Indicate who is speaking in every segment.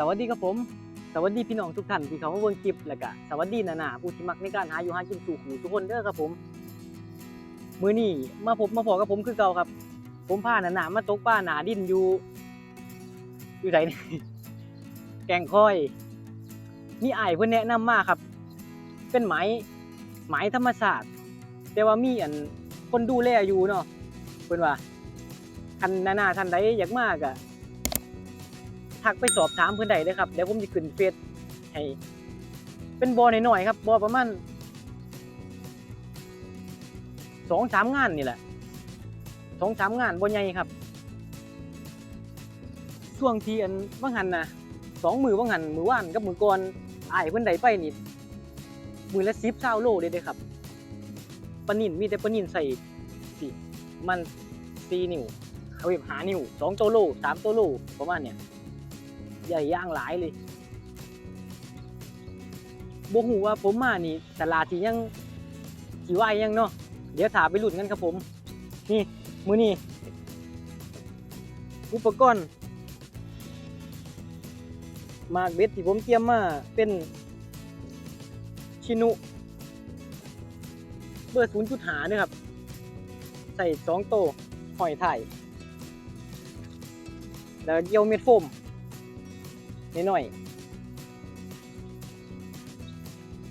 Speaker 1: สวัสดีครับผม สวัสดีพี่น้องทุกท่านที่เขามาเบิ่งคลิปแล้วก็สวัสดีนานาผู้ที่มักในการหาอยู่หากินสู่หูทุกคนเด้อครับผม มื้อนี้มาพบมาพอกับผมคือเก่าครับ ผมพานานามาตกปลาหนาดินอยู่ อยู่ไหนแกงค่อยมีไอ้เพิ่นแนะนำมาครับ เป็นไหมไหมธรรมศาสตร์ แต่ว่ามีอันคนดูแลอยู่เนาะเพิ่นว่าคันนานาท่านใดอยากมากอะ ทักไปสอบถามเพิ่นได้เลยครับเดี๋ยวผมจะขึ้นเฟซให้เป็นบอหน่อยๆครับบอประมาณสองสามงานนี่แหละสองสามงานบอใหญ่ครับ ช่วงที่อันบางหันนะสองมือบางหันมือว่านกับมือก่อนอ้ายเพิ่นได้ไปนี่มือละสิบเช้าโลเลยเด้ครับปนินมีแต่ปนินใส่สิมันสี่นิ้วเอาไว้หานิ้วสองตัวโลสามตัวโลประมาณเนี่ย ใหญ่ย่างหลายเลยบ่ฮู้ว่าผมมานี่ตลาดที่ยังสิว่ายังเนาะเดี๋ยวถาไปหลุ้นกันครับผม นี่มือนี้อุปกรณ์มากเบ็ดที่ผมเตรียมมาเป็นชินุ เบอร์ศูนย์จุดหาเนี่ยครับ ใส่สองโตหอยไถ่แล้วเกี่ยวเม็ดโฟม นิดหน่อย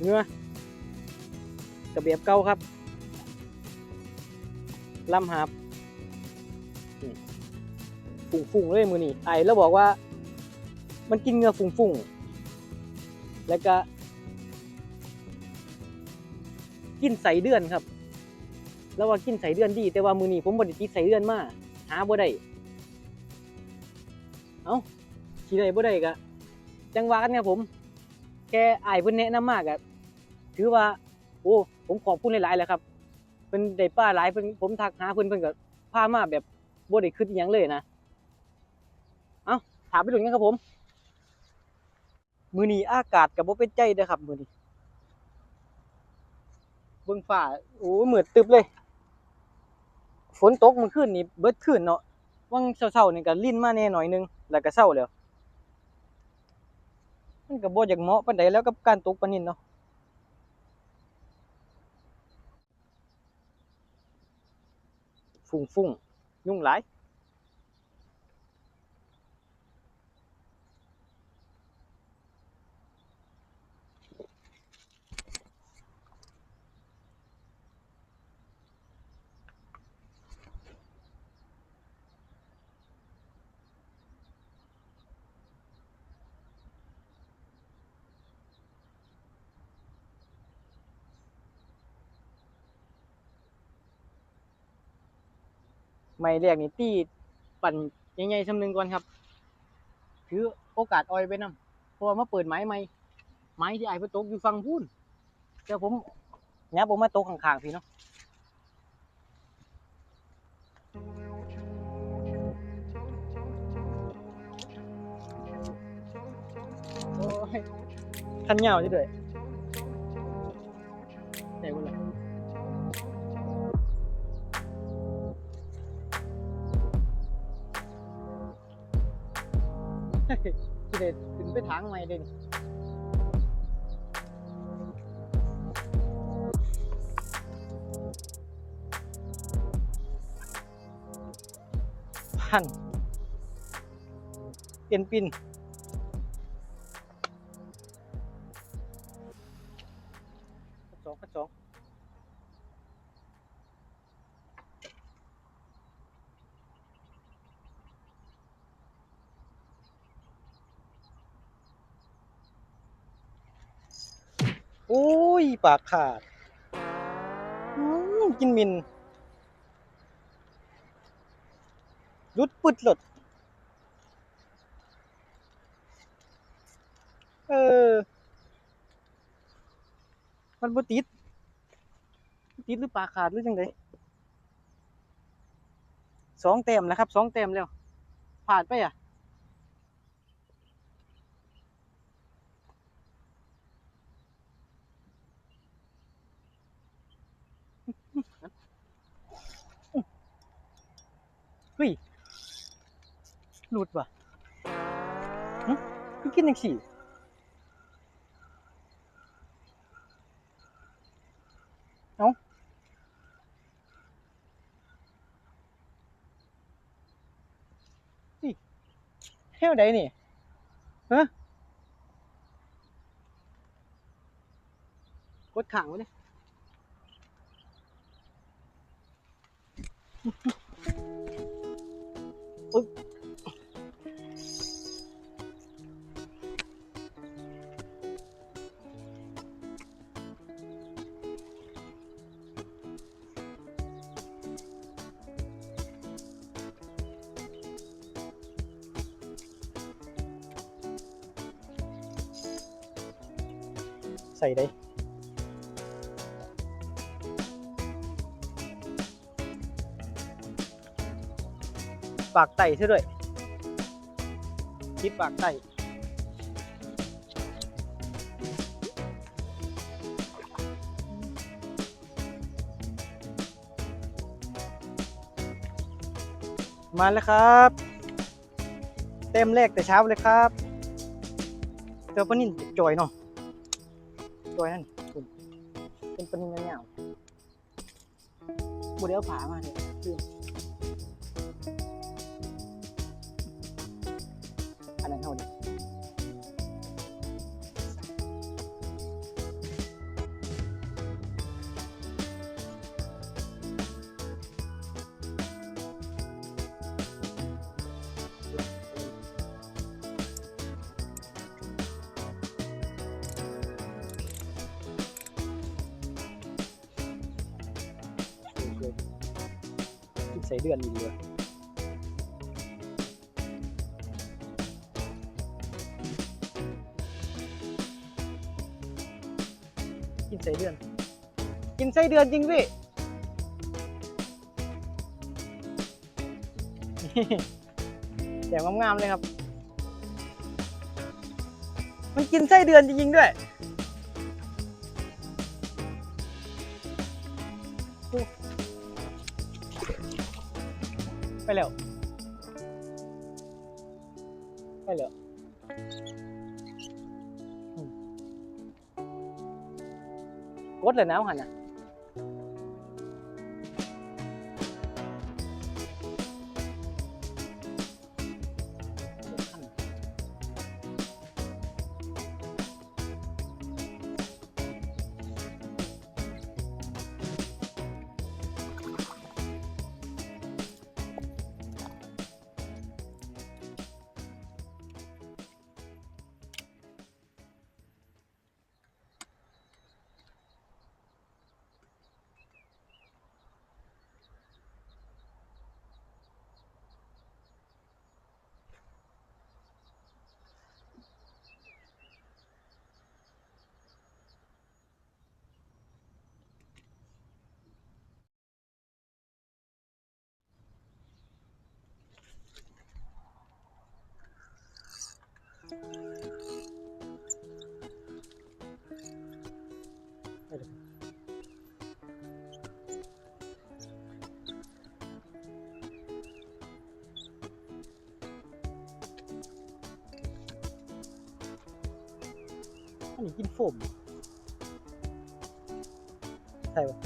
Speaker 1: เนื้อกระเบียบเก่าครับลำหับนี่ฝุ่งๆเลยมือนี่ไอแล้วบอกว่า มันกินเงือฝุ่งๆแล้วก็ กินใส่เดือนครับ แล้วว่ากินใส่เดือนดี แต่ว่ามือนี้ผมบดิติดใส่เดือนมาหาบ่ได้ เอ้าสิได้บ่ได้ก็ จังหวะกันครับผมแค่อายเพิ่นแนะนำมากอะถือว่า โอ้ผมขอบคุณหลายๆแหละครับเพิ่นได้ป้าหลายเพิ่นผมทักหาเพิ่นเพิ่นก็พามาแบบบ่ได้คิดอิหยังเลยนะเอ้าถามไปดูกันครับผม มือนี้อากาศกับบ่เป็นใจเด้อครับ มือนี้เบิ่งฟ้าโอ้เหมือดตึบเลย ฝนตกมื่อคืนนี่เบิดคืนเนาะวังเช้าๆนี่ก็ลิ้นมาแน่หน่อยนึงแล้วก็เช้าแล้ว มันก็บ่อยากเหมาะปานใดแล้วกับการตกปลานินเนาะฟุ้งฟุ่งยุ่งหลาย ไม่แรกนี่ตีปั่นใหญ่ๆซำนึงก่อนครับ ถือโอกาสออยไปนํเพราะว่ามาเปิดไม้ใหม่ไม้ที่ไอ้พิ่ตกอยู่ฝั่งพูนเดี๋ยวผมยับผมมาตกข้างๆพี่เนาะโอ้ยคันเหยาจังด้วย ที่เลสถึงไปทางใหม่เด่นพันเอ็นปิน อ้ย ปากขาดอืมกินมินรุดปึดหลด เออ มันบ่ติด ติดหรือปากขาดหรือจังไดสองแต้มแล้วครับสองแต้มแล้วผ่านไปอะ หลุดว่ะหึคือกินจังซี่เอ้านี่แนวใดนี่ฮะกดขังไว้ดิอุ๊ย ส่ได้ปากไต่ซะด้วยคิดปากไต่มาแล้วครับ เต็มแรกแต่เช้าเลยครับเจอปนินจอยเนาะ จอยนั่นคุณเป็นปลานิ่นเงาๆบุเดลผามาเนี่ยลืม ใส่เดือนอีกเลยกินไส้เดือน กินไส้เดือนจริงพี่แจ่วงามๆเลยครับ มันกินไส้เดือนจริงๆด้วย ไปแล้วไปแล้ว มีกินโฟมใช่ปะ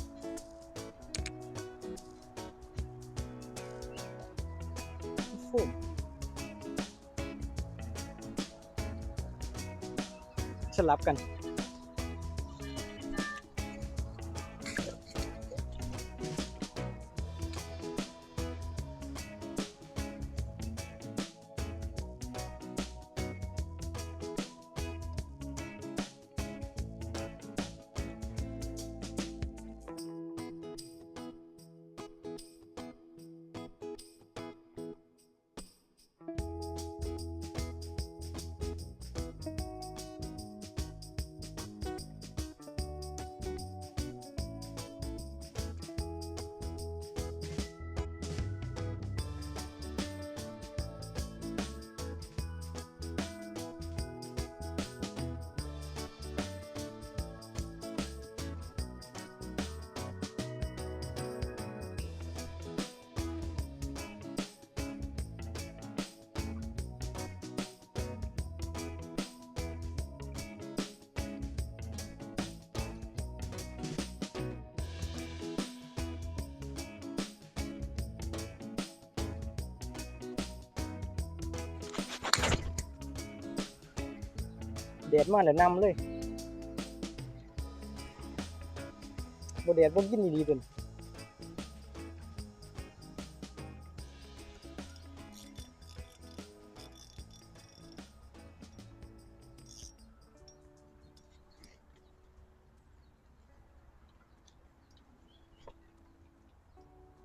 Speaker 1: กินโฟมสลับกัน แดดมาแล้วนำเลยบ่แดดบ่กินดีๆเพิ่น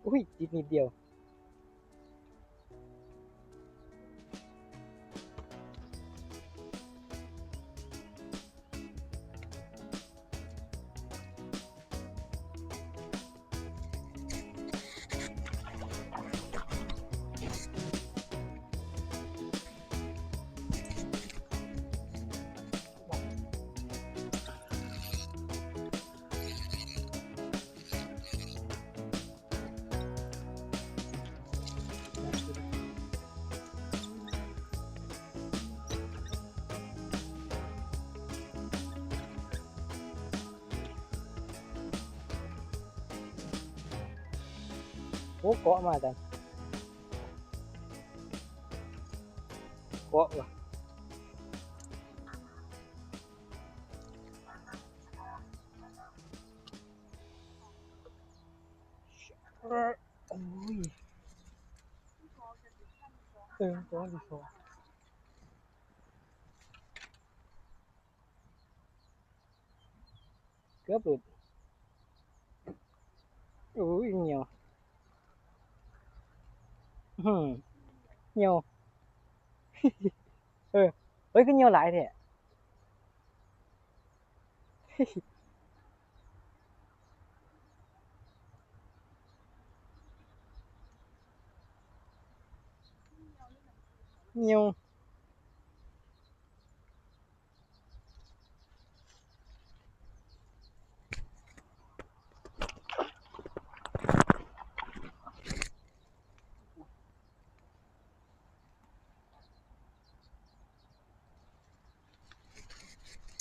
Speaker 1: อุ้ยติดนิดเดียว โอ้เกาะมาจังเกาะว่ะโอ้ยเออเกาะดีพอเกือบหลุดโอ้ยเหนียว อืมเหี่ยวเออเฮ้ยก็เหี่ยวหลายแท้ เหี่ยว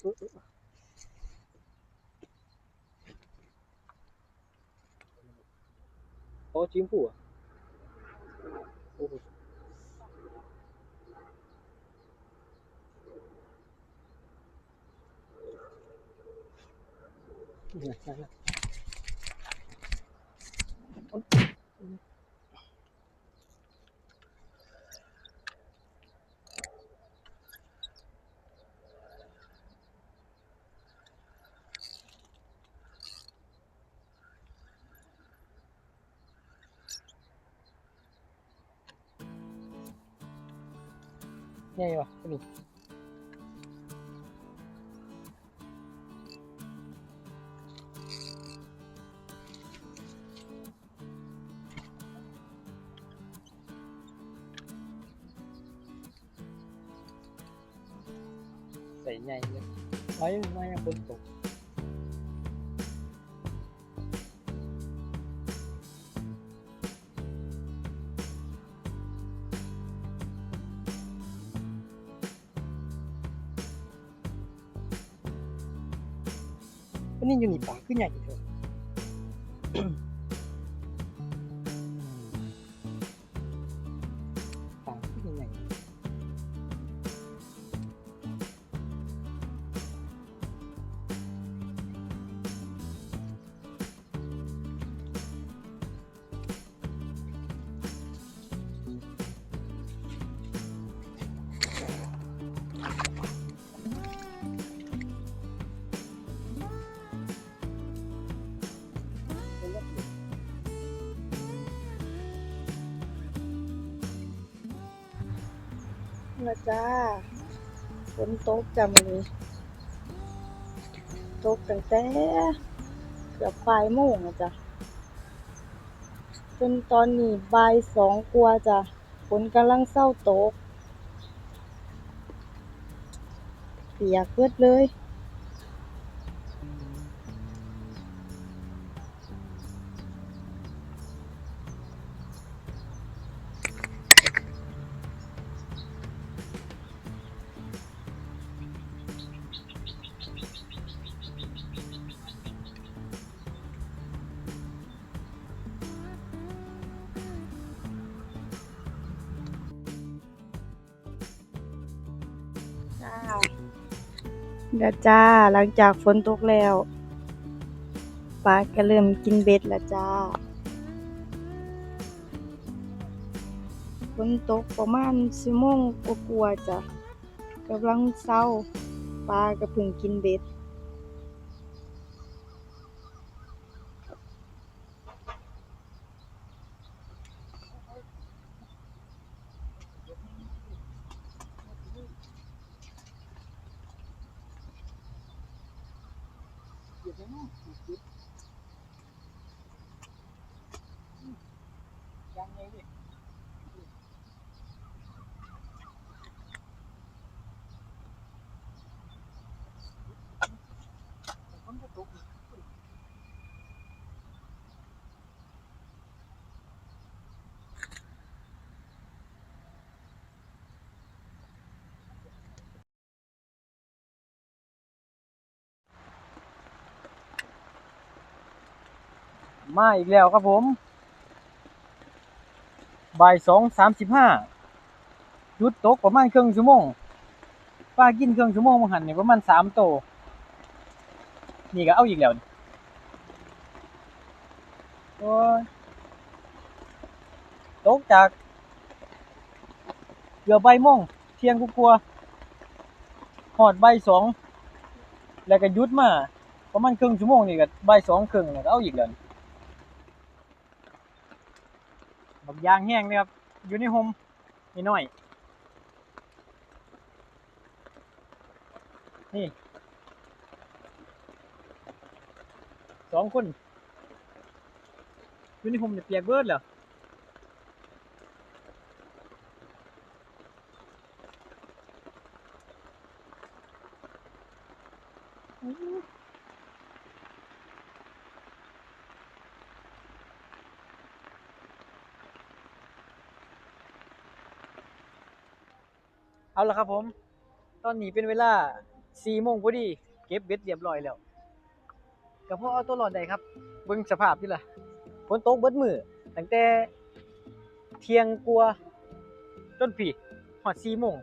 Speaker 1: เออเออ โอ้จิ้มผัวโอ้ โหเนี่ยนั่นน่ะเนี่ยอยู่วะนี่ใส่ใหญ่เลยไว้มายังฝนตก วันนี้อยู่นี่ นะ
Speaker 2: จ้าฝนตกจำเลยตกตั้งแต่เกือบปลายโมงนะจ้ะจนตอนนี้บ่ายสองกว่าจ้ะฝนกำลังเศร้าตก เปียกเพื่อเลย เดี๋ยวจ้าหลังจากฝนตกแล้วปลาก็เริ่มกินเบ็ดแล้วจ้าฝนตกประมาณสิโมงกว่าๆจ้ะกำลังเศร้าปลาก็เพิ่งกินเบ็ด 对吗？嗯，讲明的。
Speaker 1: มาอีกแล้วครับผมบ่ายสองสามสิบห้ายุดตกประมาณครึ่งชั่วโมงป้ากินครึ่งชั่วโมงมาหันเนี่ยประมาณสามโต นี่ก็เอาอีกแล้วโอ้ยตกจากเกือบใบายโมงเที่ยงกูกลัวหอดใบสองแล้วก็ยุดมาประมาณครึ่งชั่วโมงนี่ก็ใบสองครึ่งแล้วก็เอาอีกแล้วนี่ บักยางแห้งเลยครับ อยู่ในโฮมนี่น้อย นี่สองคนอยู่ในโฮมเนี่ยเปียกเบิดเหรอ เอาละครับผม ตอนนี้เป็นเวลาสี่โมงพอดี เก็บเบ็ดเรียบร้อยแล้วก็พอเอาตัวรอดได้ครับ เบิ่งสภาพนี่ล่ะฝนตกเบิดมือตั้งแต่เที่ยงกลัวจนพี่หอดสี่โมง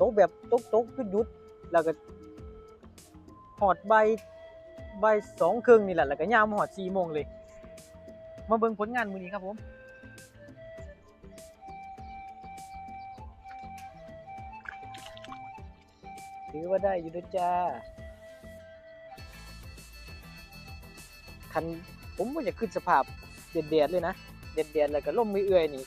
Speaker 1: ตกแบบตกตกหยุดหยุดแล้วก็หอดใบใบสองครึ่งนี่แหละแล้วก็ยาวมาหอดสี่โมงเลย มาเบิ่งผลงานมือนี้ครับผม ถือว่าได้อยู่ด้วยจ้าคันผมว่าอยากขึ้นสภาพเด็ดๆเลยนะ เด็ดๆแล้วก็ล่มไม่เอื่อยนี่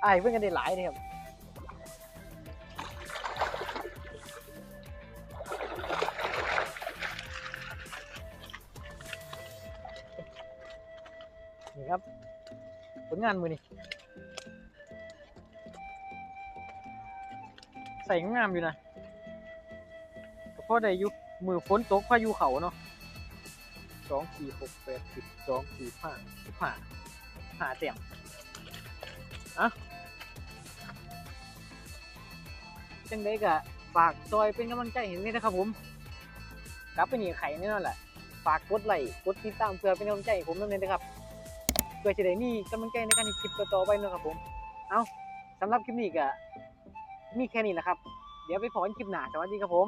Speaker 1: ไอ้เพิ่งกันได้หลายเลยครับ งานมือนี่ใส่งามอยู่นะก็พอได้อยู่มือฝนตกพายุเขาเนาะสองสี่หกแปดสิบสองสี่ห้าสิบห้าห้าเต็มอะจังได้กะฝากซอยเป็นกำลังใจเห็นไหมนะครับผมกลับไปนี่ไข่แน่นอนแหละ ฝากกดไลค์กดติดตามเพื่อเป็นกำลังใจให้ผมด้วยนะครับ เพื่อจะได้มีกำลังใจในการคลิปต่อๆไปนะครับผม เอาสำหรับคลิปนี้ก็มีแค่นี้แหละครับ เดี๋ยวไปพอนคลิปหน้าสวัสดีครับผม